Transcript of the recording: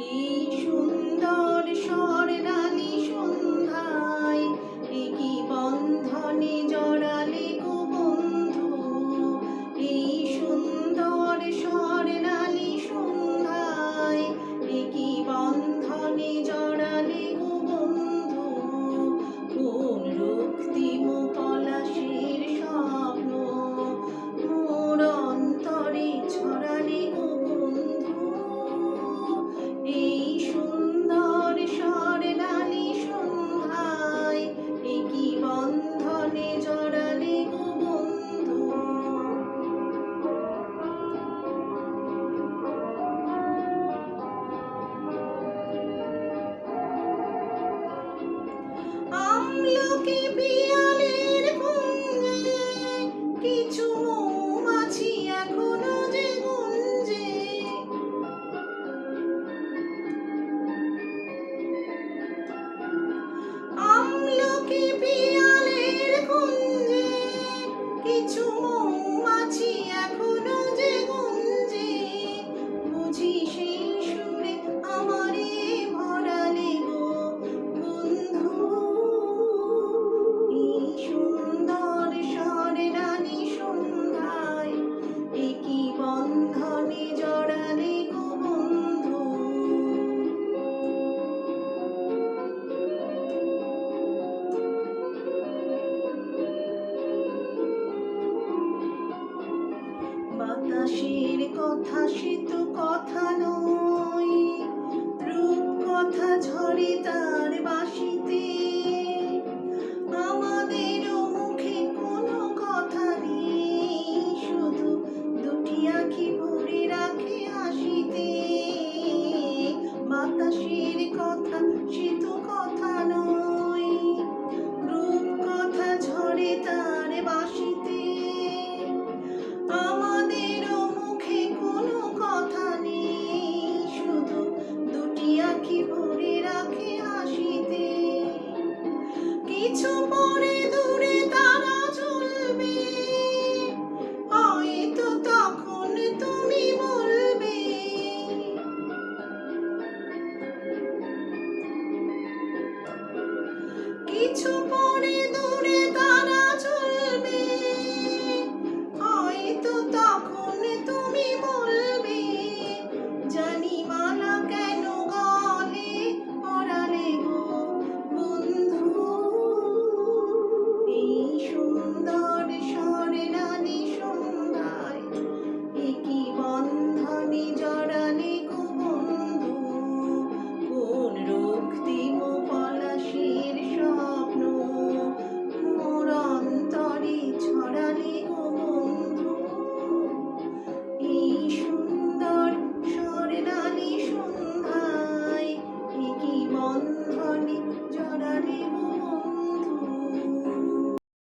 এই সুন্দর স্বর্ণালী সন্ধ্যায় give me বাতাসের কথা সে কথা নয়। রূপ কথা ঝরে তার বাসিতে। আমাদের মুখে কোনো কথা নেই। শুধু দুটি আঁখি ভরে রাখে হাসিতে। বাতাসের কথা সে কথা নয়। রূপ কথা ঝরে তার বাসিতে। কিছু পরে তখন তুমি বলবে। কিছু